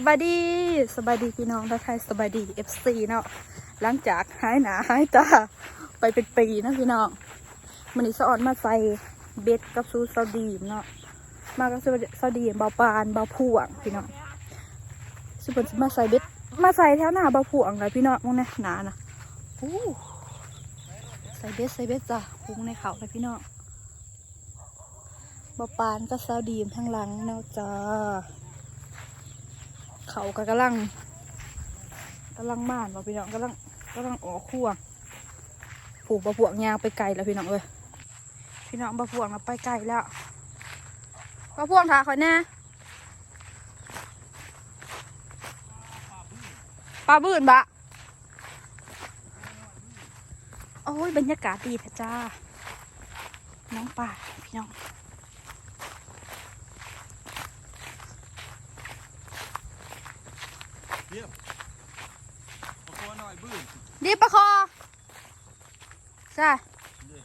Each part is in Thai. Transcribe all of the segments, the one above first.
สบายดีสบายดีพี่น้องทักทายสบายดีเอฟซีเนาะหลังจากหายหนาหายตาไปเป็นปีนะพี่น้องมันนี้สะออนมาใส่เบ็ดกับซูซาดีมเนาะมากับซูซาดีมเบาปานเบาพวงพี่น้องสุพรรณมาใส่เบ็ดมาใส่แถวหน้าเบาพวงเลยพี่น้องมองนะหนานะโอ้ใส่เบ็ดใส่เบ็ดจ้ะพุงในเขาเลยพี่น้องเบาปานกับซาดีมทั้งหลังเนาะจ้า เขาก็กำลังกำลังม่านบ่พี่น้องกำลังกำลังออกขั้วผูกบะพวงยางไปไกลแล้วพี่น้องเอ้ยพี่น้องบะพวงเราไปไกลแล้วบะพวงถาคอยแน่ปลาบื้นบะโอ้ยบรรยากาศดีแท้จ้าน้องป่าพี่น้อง เยี่ยมเอาคอหน่อยบื้ นดีปะคอใช่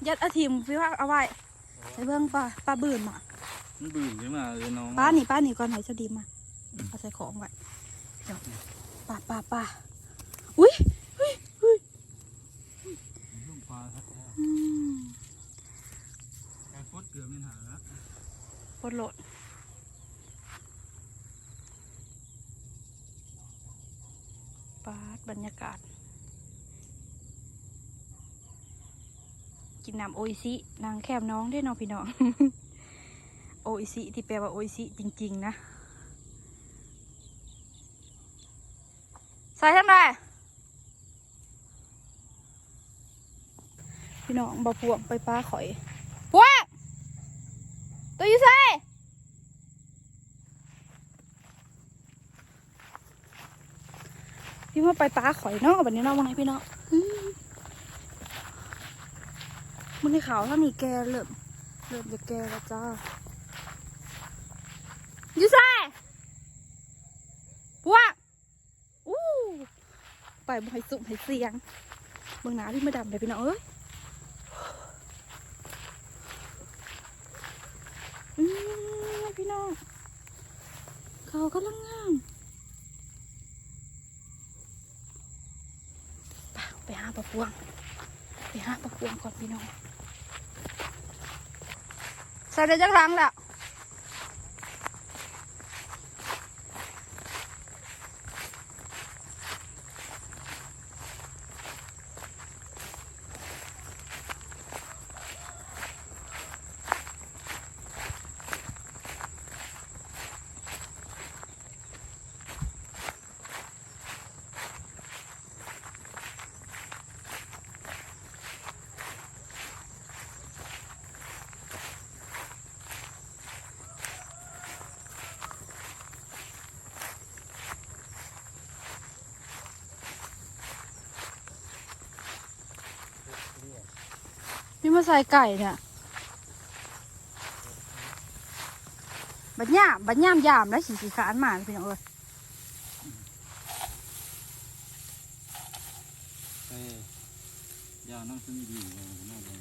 ยัดอาทิมพี่ว่าเอาไว้ใส่เบื้องปลาปลาบื่นมามันบื้นขึ้นมาเลยน้องป้าหนีป้าหนีก่อนไหนจะดีมาเอาใส่ของไว้เดี๋ยวปลาปลาปลาอุ้ยอุ้ยอุ้ยลูกปลาครับอืมแกฟดเกือบไม่หาแล้วปวดโหลดปาดบรรยากาศ กิ นน้ำโออิซินางแคมน้องได้เน้องพี่น้องโออิซิที่แปลว่าโออิซิจริง ๆ นะใส่ทั้งใดพี่น้องบาพวงไปป้าข่อยพวงตัวอยู่ใส่พี่ว่าไปป้าข่อยเนาะแบบนี้เนาะว่าไงพี่น้องอืม มันในเขาวถ้ามีแกเริ่มเริ่มจะแกแล้วจ้ายู่ใส่พวงอู้ไปบ่ให้สุ่มให้เสียงเมืองหนาที่มาดำเลยพี่น้องเอ้ยอืมพี่น้องเขากำลังงามไปไปหาปลาพวงไปหาปลาพวงก่อนพี่น้อง ใส่ได้จักรังแล้ว มาใส่ไก่เนี่ยบัดย่ามบัดย่ามยามแล้วสีสีขานมาเลยพี่น้องเอ้ยเอ้ยยานั่งซึ่งดีเลยน่าจะ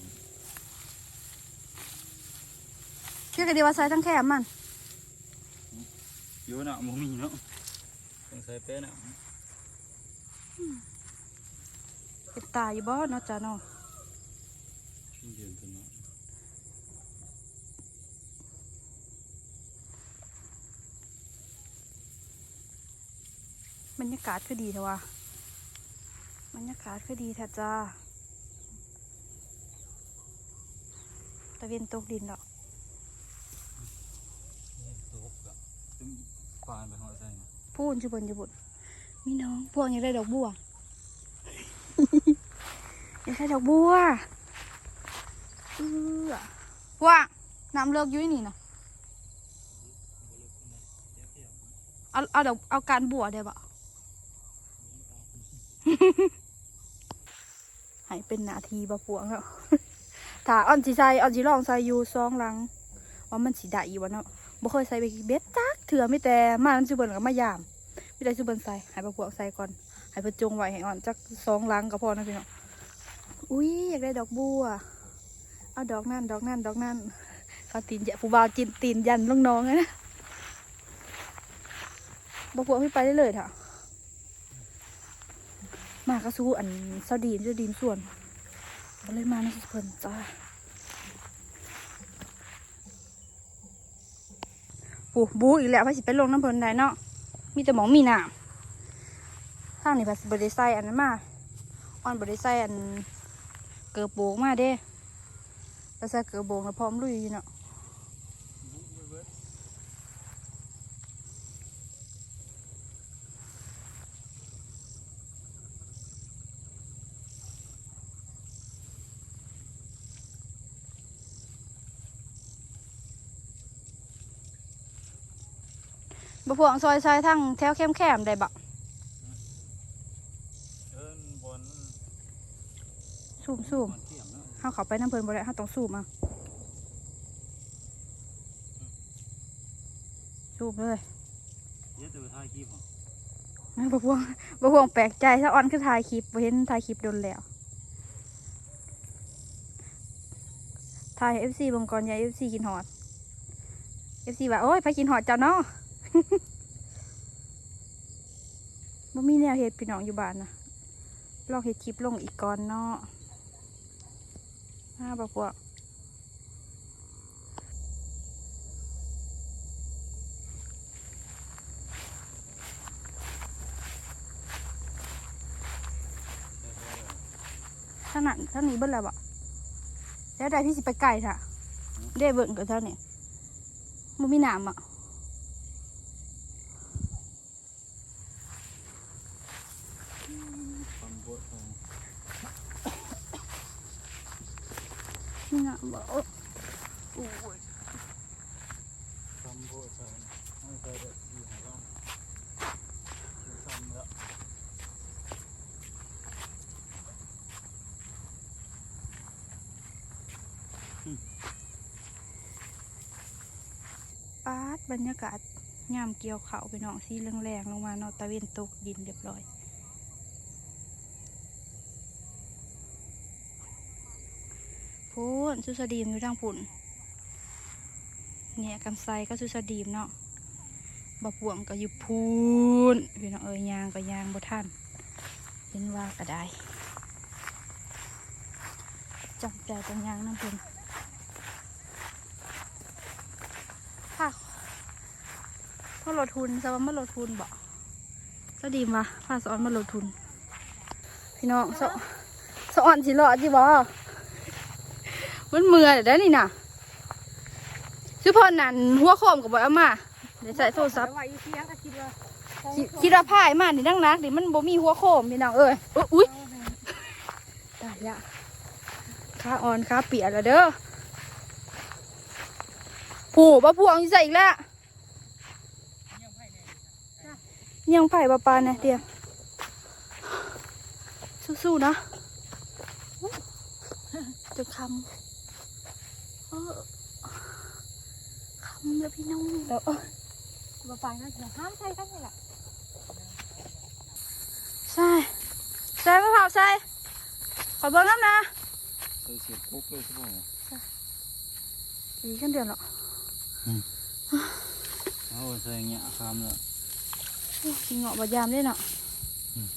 เชื่อกันดีว่าใส่ทั้งแคมมันเยอะนะมันมีเนาะต้องใส่เป๊ะนะเป็นตาอยู่บ่เนาะจ้าเนาะ ชิ้นเดียวตัวเนาะ บรรยากาศคือดีเถอะวะบรรยากาศคือดีแท้จ้าตะเวนตกดินดอกนี่ตัวกอะซึ่งปานไปหัวใส่นะพูนจุบนจุบุนมีน้องพวกอยากได้ดอกบัวอยากได้ดอกบัวเออพวกน้ำเลิกอยุ้ยนี่นะเอาเอาดอกเอาการบัวได้ปะ ให้เป็นนาทีบะพวงแล้วถ้าอ่อนสิใส่อ่อนสิลองใส่อยู่ซองหลังว่ามันสิได้อยู่วะเนาะบ่เคยใส่ไปเบ็ดจักเถื่อไม่แต่มาอันสิเบิ่นก็มายามไม่ได้สิเบิ่นใส่ให้บะพวงใส่ก่อนให้เพิ่นจงไว้ให้อ่อนจักซองหลังก็พอนะพี่น้องอุ้ยอยากได้ดอกบัวเอาดอกนั่นดอกนั่นดอกนั่นเขาตีนย่าผู้บ่าวจินตีนยันลงน้องนะบ่พวกไม่ไปได้เลยเถอะ มากระสู้อันเซาดีนเซาดีนส่วนก็เลยมานะเพิ่นจ้าปูบูอีกแล้วพาสิไปลงน้ำเพลินได้เนาะ มีแต่หมองมีน้ำทางนี้พาสิบริไซอันนั้นมาออนบริไซอันเกือบโบกมาเด้ภาษาเกือบโบกแล้วพร้อมลุยอยู่เนาะ บ่พวงซอยซอยทั้งแถวเข้มแคมได้บะสูมสูมเทียมเนาเขาไปน้ำเพลินบ่ได้เฮาต้องสูมเอาสูมเลยเดี๋ยวจะถ่ายคลิปเหรอบ่พวงบ่พวงแปลกใจถ้าออนคือถ่ายคลิปบ่เห็นถ่ายคลิปโดนแล้วถ่าย FC เบงก่อนอย่า FC กินฮอด FC ว่าโอ้ยไปกินฮอดเจ้าเนาะ บ่มีแนวเฮ็ดพี่น้องอยู่บ้านนะลองเฮ็ดคลิปลงอีกก่อนเนาะอ่าบ่พวกท่านั้นท่านี้เบิ้ลแล้วบ่แล้วได้ที่สิไปไก่ท่ะได้เบิ่งกับท่านี่มันมีน้ำอะ ความโบดของ มีน้ำบ่โอ้โอ้ย ความโบดของ ให้ใส่เด็กอยู่หาล่างดูซ้ำแล้วปาดบรรยากาศยามเกี่ยวเขาไปน้องสีแรงๆลงมาเนอตะเวนตกดินเรียบร้อยพูนสุสดีมอยู่ทางปุ่นเนี่ยกำไซก็สุสดีมเนาะ บะปวงก็อยู่พูนพี่น้องเอ้ยยางก็ยางบ่ทันเห็นว่าก็ได้จังใจจังยางน้ำเพิ่นค่ะพอลดทุนสว่ามาลดทุนบ่ก็ดีมาพาสอนมาลดทุน พี่น้องสสอนสิรอจิบ่มันเมื่อยแล้นี่น่ะชื่อพ่อนั่นหัวโคมกับบ่เอามา เดี๋ยวใส่โทรศัพท์ว่าอีเสียงก็คิดว่าคิดคิดว่าพายมานี่นักนักๆนี่มันบ่มีหัวโคมพี่น้องเอ้ยอุ๊ยอุ้ยตายละขาอ่อนขาเปียกแล้วเด้อผูบ่พวงอยู่ใส่อีกแล้วยังไผ่ปลาปลาเนี่ยเดียวสู้ๆนะจะคำเออคำแล้วพี่น้องเดี๋ยว เออบ่ฟังนะเดี๋ยวห้ามใช้กันนี่แหละใช่ใช่มะพร้าวใช่ขอเบิ้งน้ำนะใส่เสียบปุ๊บเลยใช่ไหมอีกันเดือนหรอเอาใส่เงี้ยคำแล้วกินเงาะบะยามด้วยเนาะอืม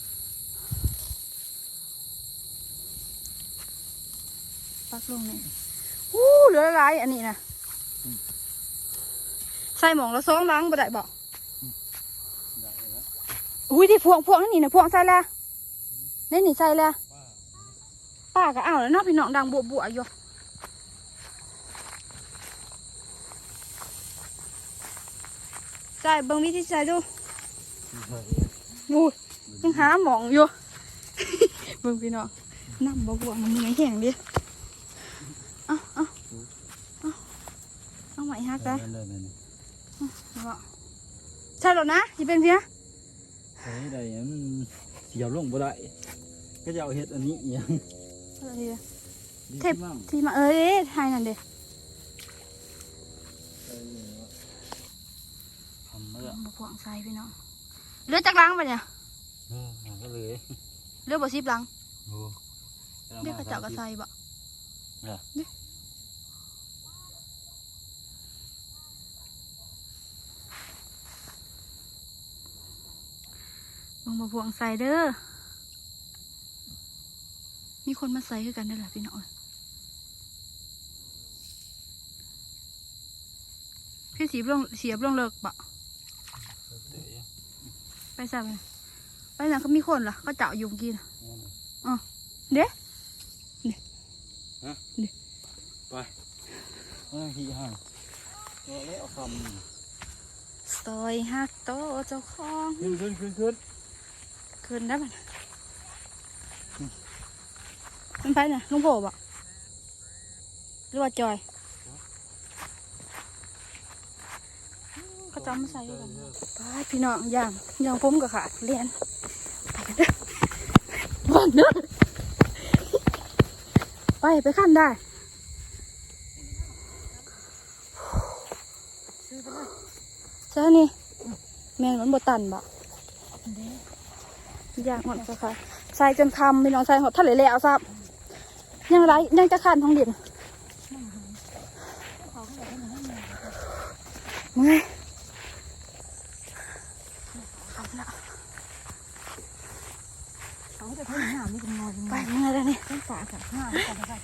ปักลงนี่อู้เหลือหลายอันนี้นะใส่หมองละสองลังบ่ได้บอกได้แล้วอุ้ยที่พวงพวงนี่นะพวงใส่แล้วนี่นี่ใส่แล้วป้าก็เอาแล้วเนาะพี่น้องดังบวบวอยู่ใส่เบิ่งวิธีใส่ดูใส่มูยยังหาหมองอยู่เบิ่งพี่น้องน้ำบ่บวงมันเหนื่อยแห้งดิเอาเอาเอาเอาใหม่ฮักได้ได้เลยนี่บ่ ใช่หรอนะสิเป็นเพียใส่ได้ยังเสียบลงบ่ได้ก็จะเอาเห็ดอันนี้อหยังอะไรดีอะดีเทปมั่งที่มาเอ้ยไทยนั่นเด้ใส่เลยว่าทำมาแล้วบ่บวงใส่พี่น้องเหลือจักลังปะเนี่ยเออหาก็เลยเหลือบ่สิบลังโอ้เรียกกระเจ้าก็ใส่บ่เหร อเด้มึงมาพวงใส่เด้อ มีคนมาใส่คือกันได้อแหละพี่น้องพี่สีบลงเสียบลงเลิกปะเตะไปใส่ไปไปไหนเขามีคนเหรอเขาเจาะยุงกินอ๋อเด้เอ้ยขี้ห่างเดี๋ยวแล้วเอาคซอยหักโตเจ้าของำขึ้นขึ้นขึ้นขึ้น คืนได้ปะมันไปน่ะลุงโผล่ปะหรือว่าจอยเขาจะเอามาใส่ด้วยกันไปพี่น้องย่างย่างผมก็ขาดเรียนไปกันเด้อบ้านเด้อไปไปขั้นได้ซื้อไปเลยใช่นี่แม่นมันบ่ตันบ่ ย่างหมดก็ค่ะใส่จนคำพี่น้องใส่หดทะเลแล้วซับยังไรยังจะขันท้องเด่นเขาก็อยากให้มันให้มันเมื่อยขับละเขาก็จะให้หน้ามีกำนอนไปเมื่อยแล้วนี่ต้องสากับหน้ากันนะคะ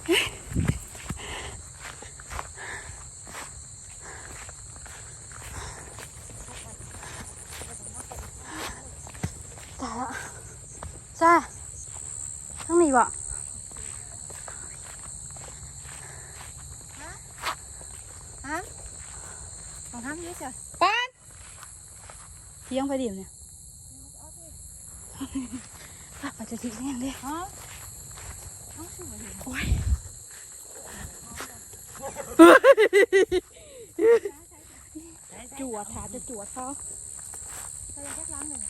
ตายละซ่าทั้งนี้บ่ ฮะของทำเยอะเชียว ปาน เที่ยงไปเดียวเนี่ยอะมันจะทิ้งยังเด้ฮะต้องซื้อมาเห็นโอ้ยจวดถาจะจวดเขาใส่แค่ล้างหนึ่ง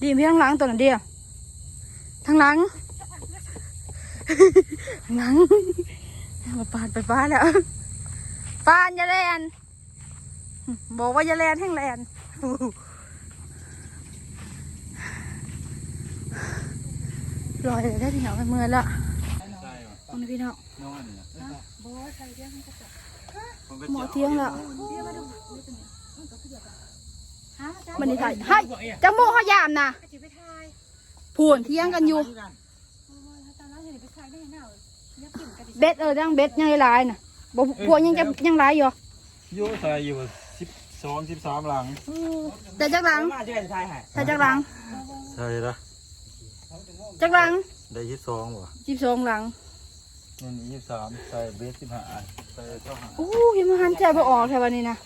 ดีพี่ทั้งหลังตัวนั้นเดียวทั้งหลังทั้งหลังมาปานไปบ้านแล้วปานอย่าแลน บอกว่าอย่าแลนแห้งแลนลอยเลยได้ที่เหนียวไปเมื่อยแล้วใช่ป่ะเอานะพี่น้องน้องอันนี้นะโบใส่เยอะมันก็จะมันก็หมอเที่ยงแล้วเรียกมาดูนี่เป็นเนี่ยมันก็คือแบบฮะจ้ามันนี่ถ่ายให้จังโมเขายามนะก็จะไปทายพูนเที่ยงกันอยู่โอ้ยตอนนั้นเห็นไปทายได้ยังไงยักกินกันดิเบ็ดเออดังเบ็ดยังหลายน่ะบ่พวกยังจะยังหลายอยู่โยใส่อยู่ สิบสองสิบสามหลังแต่จักหลังแต่จักหลังใช่ละจักหลังได้ยี่สิบสองบ่สิบสองหลังนี่ยี่สิบสามใส่เบสสิบห้าใส่เท่าหาอู้ยมันหันใจบ่ออกแค่วันนี้นะ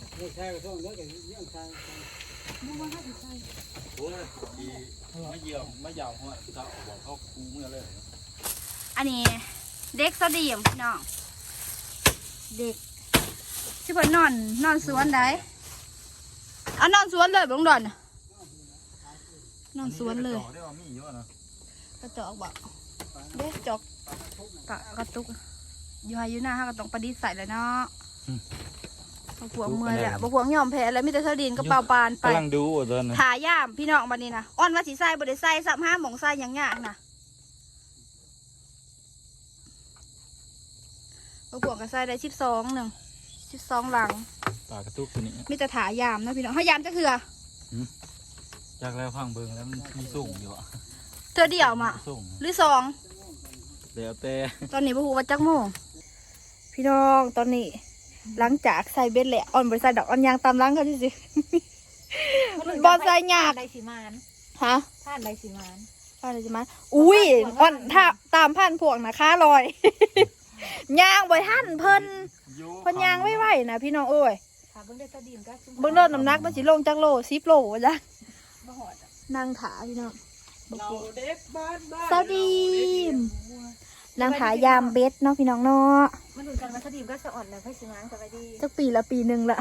โอ้ยดีไม่เยี่ยมไม่ยาวหัวจะเอาบอกเขาคูเมื่อเลยอันนี้เด็กสดีมพี่น้องเด็กที่เพิ่นนอนนอนสวนได้เอานอนสวนเลยบ่ลงดอนน่ะนอนสวนเลย ได้ว่ามีเยอะนะกระจอกบ่เด็กจอกกะกระตุกอยู่หาอยู่หน้าฮะก็ต้องประดิษฐ์ใส่เลยเนาะบ่พวงเมื่อยแหละบ่พวงยอมแพ้แล้วมีแต่เสดินกับเปล่าปานไปกำลังดูอะตอนนี้ถ่ายย่ามพี่น้องบันนี้นะอ้อนว่าสิใส่บ่ได้ใส่สับห้าหมองใส่หยังยากนะบ่พวงก็ใส่ได้สิบสองหนึ่ง สิบสองหลังปากกระตุกตัวนี้มีแต่ถายามนะพี่น้องเขายามจะเถื่อจากแล้วพังเบิงแล้วมันมีส่งอยู่อะเถื่อเดียวมาส่งหรือสองเดี๋ยวแต่ตอนนี้บ่ฮู้ว่าจักโมงพี่น้องตอนนี้ หลังจากใส่เบ็ดแหละอ่อนบ่ได้ใส่ดอกอ่อนยางตามหลังเขาสิสิบอลใส่ยากไดสีมานฮะท่านไดสีมานผ่านเลยใช่ไหมอุ้ยอ่อนถ้าตามผ่านพวกนะค่าลอย ยางบ่ทันเพิ่นโเพิ่นยางไม่ไหวนะพี่น้องเอ้ยค่ะเบิ่งได้สดีมก็เบิ่งโลดน้ำหนักมันสิลงจักโลสิบโลว่าจ้ะบ่หอดนางถาพี่น้องเราเด็กบ้านบ้านสวัสดีนางถายามเบ็ดเนาะพี่น้องเนาะมันดูกันว่าสดีมก็จะอ่อนแล้วให้สีมานสบายดีจักปีละปีหนึ่งละ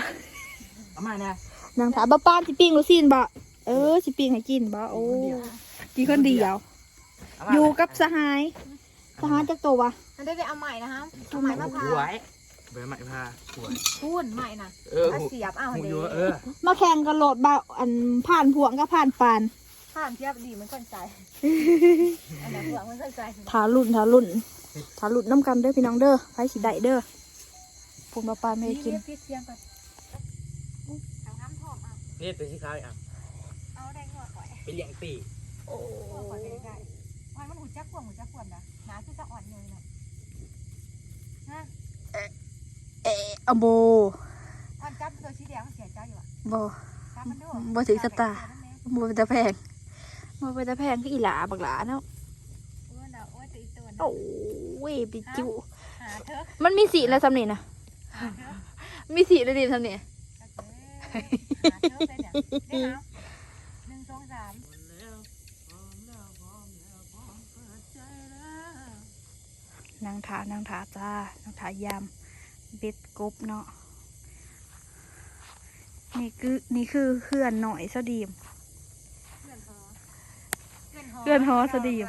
เอามาเนี่ยนางถาบ้าป้านสิปิ้งลูกซีนบ่เออสิปิ้งให้กินบ่โอ้กินคนเดียวอยู่กับสหาย สหายจักตัววะมันได้ไปเอาใหม่นะคะเอาใหม่มาพาหวยใบไม้พาหวยพูนใหม่นะเออเอาหูเสียบเอาหูเดอยู่เออมาแข่งกันโหลดบ่าอันผ่านพวงกับผ่านปานผ่านเทียบดีเหมือนคนใจอันนั้นเผื่อมันคนใจถาลุ่นถาลุ่นถาลุ่นน้ำกันเด้อพี่น้องเด้อไผสิได้เด้อพวกมาปานไม่ได้กินพี่เสียงก่อนทางน้ำทองอะนี่ตัวชี้ขาวอะอเอาได้หัวข่อยไปเลี้ยงปีโอ้หัวข่อยไปได้วันมันหูจักขวงหูจักขวงนะหนาคือ จะอ่อนเลยนะฮะเอะอะโบอ่อนจับตัวชี้แดงมันเสียใจอยู่อะบจับมันด้วยบ่ถึงสตาร์โบเป็นตะแพงโบเป็นตะแพงคืออีหลาบักหลาเนาะโอ้ยน่ะโอ้ยตีตัวนะโอ้ยปิจิวหาเถอะมันมีสีแล้วสำนี่นะหาเถอะมีสีแล้วดิสำนี่หาเถอะได้เนี่ยได้เอาหนึ่งสองสาม นางถานางถาจ้านางถายามเบ็ดกบเนาะนี่คือนี่คือเพื่อนหน่อยเสาดีมเพื่อนหอเพื่อนหอสดีม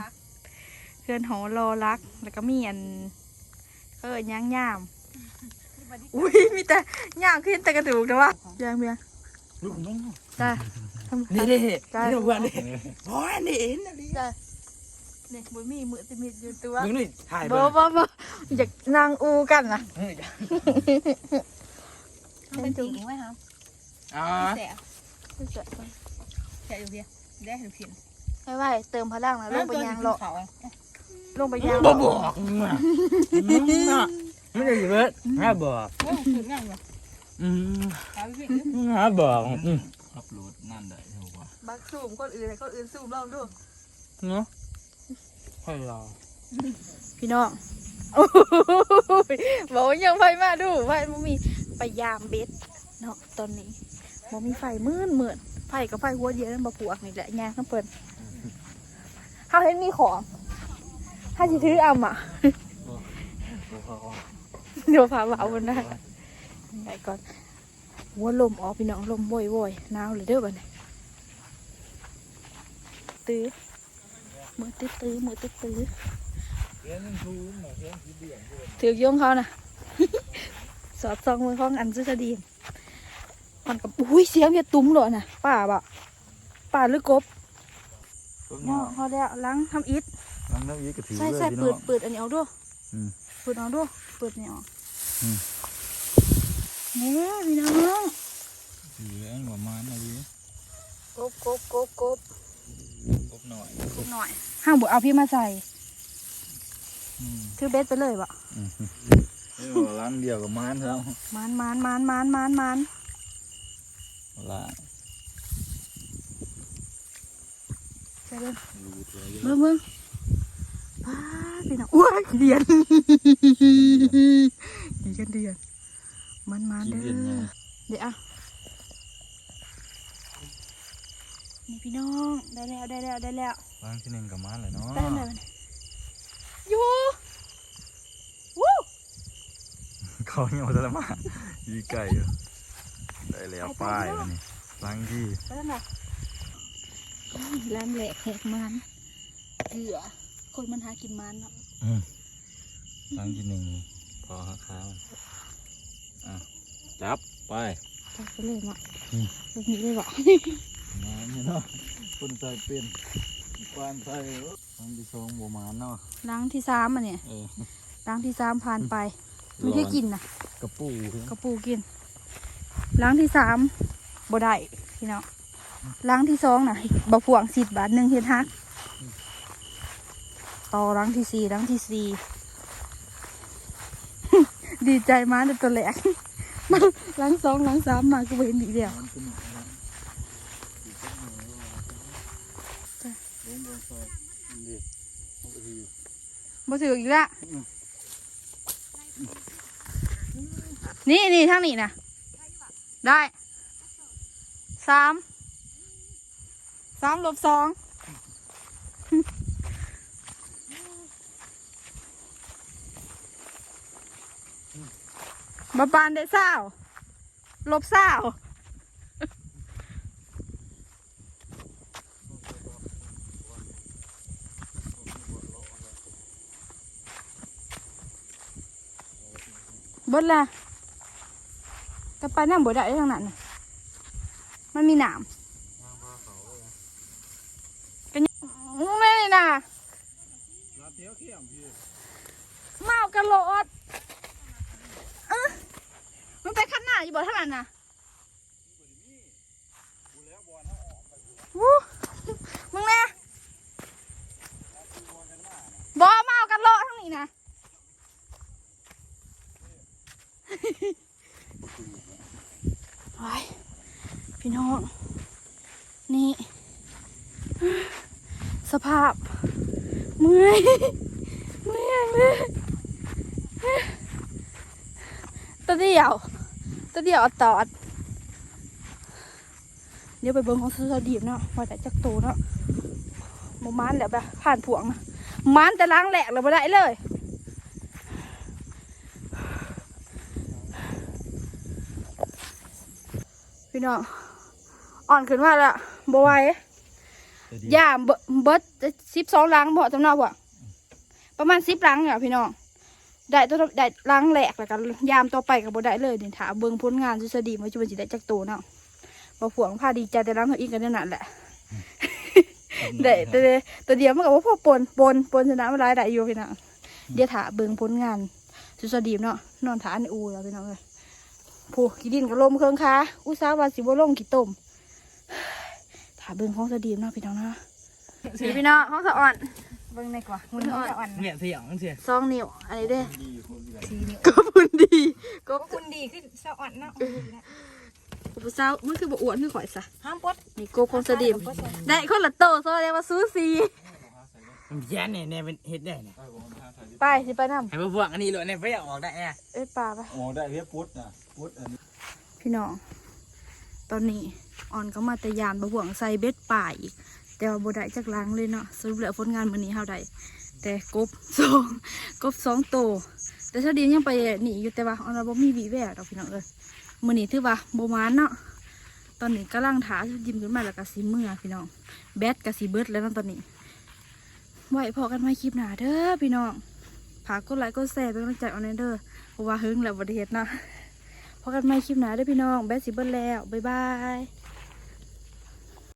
เพื่อนหอรอรัก แล้วก็มีอันเออย่างย่ามอุ้ยมีแต่ย่ามขึ้นแต่กระดูกแต่ว่าย่างเบียงลูกน้องจ้าทำนี่เด้จ้านี่เพื่อนนี่โอ้ยนี่เห็นอะไรจ้า เนี่ยบุมีมือติมิดอยู่ตัวมึงนี่ถ่ายบ่บ่บ่อยากนางอูกันนะเฮ้ยเป็นจริงไหมครับอ๋อแสบแสบอยู่เดียวได้หรือผิดไม่ไหวเติมพลังนะลงไปยางเลาะเขาลงไปยางบ่เลาะบอกมึงอะมึงอะไม่ได้เบิดแม่บอกโอ้ถึงง่ายเลยอืมหาผิดแม่บอกอืมอัพโหลดนั่นได้ถูกป่ะบักซูมคนอื่นให้คนอื่นซูมลองดูเนาะ ค่อยรอพี่น้องบอกว่ายังไฟมาดูไฟมันมีไปยามเบ็ดเนาะตอนนี้บ่มีไฟมืดมืดไฟกับไฟหัวเดียวนั่นบ่ปวกนี่แหละยางข้างเปิดเฮาเห็นมีของถ้าสิถือเอาอะเดี๋ยวพาเอาบนได้ได้ก่อนหัวลมออกพี่น้องลมโวยโวยหนาวเลยเด้อบัดนี้ตื้อ มือตื้อตื้อมือตื้อตื้อเลี้ยงทูนเลี้ยงสีเดี่ยงด้วยถือกโยงเขานะสอดซองมือของอันซุสดีมมันกับอุ้ยเสียงเพียตุ้มเลยนะป่าบะป่าหรือกบต้นเนาะเขาแล้วล้างทำอิฐน้ำน้ำยีกระถือใส่เลยใส่พี่เปิน้ดองเปิดอันนี้เอาด้วยอืมเปิดเอาด้วยเปิดนี่ออกอืมเนี่ยพี่น้องเหลืองประมาณนี้กบกบกบกบ กบหน่อยกบหน่อยห้างบุเอาพี่มาใส่อืมถือเบ็ดไปเลยบะอืมนี่ว่าล้างเดียวกับม้านครับมันมันมันมันมันมันล้างใส่เบิ่งรูดเลยเบิ่งเบิ่งป้าดพี่น้องอุ้ยเดียนดีกันเดียนมันมันกินเด้เย็นไงอเดี๋ยวอะ นี่พี่น้องได้แล้วได้แล้วได้แล้วล้างที่หนึ่งกับม้านเลยเนาะได้แล้วได้แล้วอยู่วู้เขาเนี่ยมันจะมายีไก่อยู่ได้แล้วป้ายอันนี้ล้างที่ได้แล้วนะร้านแหลกแหกมันเหือคนมันหากินมันเนาะอืมล้างที่หนึ่งพอข้าวอะจับไปจับไปเลยเนาะอืมแบบนี้เลยบอกน้ำนี่ เนาะคนใส่เป็นปานใส่ล้างที่สองบัวมานเนาะล้างที่สามอะเนี่ยเออล้างที่สามผ่านไปไม่ได้กินนะกระปูกระปูกินล้างที่สามบ่ได้พี่น้องล้างที่สองน่ะบะพวงสิบบาทหนึ่งเฮ็ดฮักต่อล้างที่สี่ล้างที่สี่ดีใจมากในตัวแหลกมาล้างสองล้างสามมาก็บ่เห็นอีกแล้วมันเป็นอะไรอีกสักหน่อยว่าลงบนซอยนี่มันก็ดี บ่ถืออีกละนี่นี่ทางนี้นะได้สามสามลบสองบาปานได้เศร้าลบเศร้า เบดละแต่ไปนั่งบ่ได้ทางนั้นมันมีหนามกันยังไม่เลยนะ ลาเทียวเขี้ยมพี่ เมากระโหลดเอ้อมันไปข้างหน้าอยู่บ่เท่านั้นนะวู้ พี่น้อง นี่ สภาพ เมื่อยเมื่อยเลยตัวเดียวตัวเดียวเอตอด เดี๋ยวไปเบิ่งของซื้อดีบเนาะว่าแต่จักโตเนาะบมานแหละแบบผ่านผวงนะมานแต่ล้างแหลกเลยบ่ได้เลย พี่น้องอ่อนขึ้นมาและบ่ไหวย่ามเบิเบิดสิบสองลังบ่จำเนาะบ่ประมาณสิบลังอะพี่น้องได้ตัวได้ลังแหลกแล้วกันยามต่อไปกับบ่ได้เลยเดี๋ยวถาเบิ่งผลงานซื้อสดีบว่าจะเป็นสิได้จักโตเนาะบ่ผวงพาดีใจแต่ลังเขาอีกกันนั่นแหละเด็ดเด็ดตัวเดียวมันกับว่าพอปนปนปนชนะมันร้ายได้อยู่พี่น้องเดี๋ยวถาเบิ่งผลงานสุดสดีมเนาะนอนถาในอูแล้วพี่น้องเลย ผู้กีดินกับลมเครื่องค้าอุตสาห์ว่าสิบ่ลงกี่ต้มถาเบิ่งของสดีมเนาะพี่น้องเนาะสีพี่น้องของสะอ่อนเบิ่งในกว่ามุนจะอ่อนเนี่ยเสียงเสียซองนิ้วอันนี้เด้ทีนี้ก็พุ่นดีก็ก็คุณดีขึ้นจะอ่อนเนาะผู้สาวมันคือบ่อ้วนคือข่อยซะห้ามปดนี่โกบของสดีมได้คนละโตซะเลยว่าซูซี มันแย่เนี่ยเนี่ยเป็นเฮ็ดได้เนี่ยไปสิไปนำให้พวกอันนี้เลยเนี่ยไปออกได้แอ่เอ้ยป่าไปโอ้ได้เรียบปุ๊ดนะปุ๊ดอันนี้พี่น้องตอนนี้ออนก็มาแต่ยานบะห่วงใส่เบ็ดป่าอีก แต่ว่าบได้จากหล้างเลยเนาะสรุปแล้วผลงานมื้อนี้เฮาได้แต่กบสองกบสองโตวแต่ชาดียังไปหนีอยู่แต่ว่าออนเราบ่มีวีแววดอกพี่น้องเอ้ยมื้อนี้ถือว่าบ่มานเนาะตอนนี้กำลังถายิ้มขึ้นมาแล้วก็สิเมื่อพี่น้องแบตก็สิเบิดแล้วเนาะตอนนี้ ไว้พอกันไม่คลิปหน้าเด้อพี่น้องฝากกดไลค์กดแชร์เป็นกำลังใจเอาแน่เด้อเพราะว่าหึงแล้วบ่ได้เฮ็ดเนาะพอกันไม่คลิปหน้าเด้อพี่น้องแบสซิเบิลแล้วบ๊ายบาย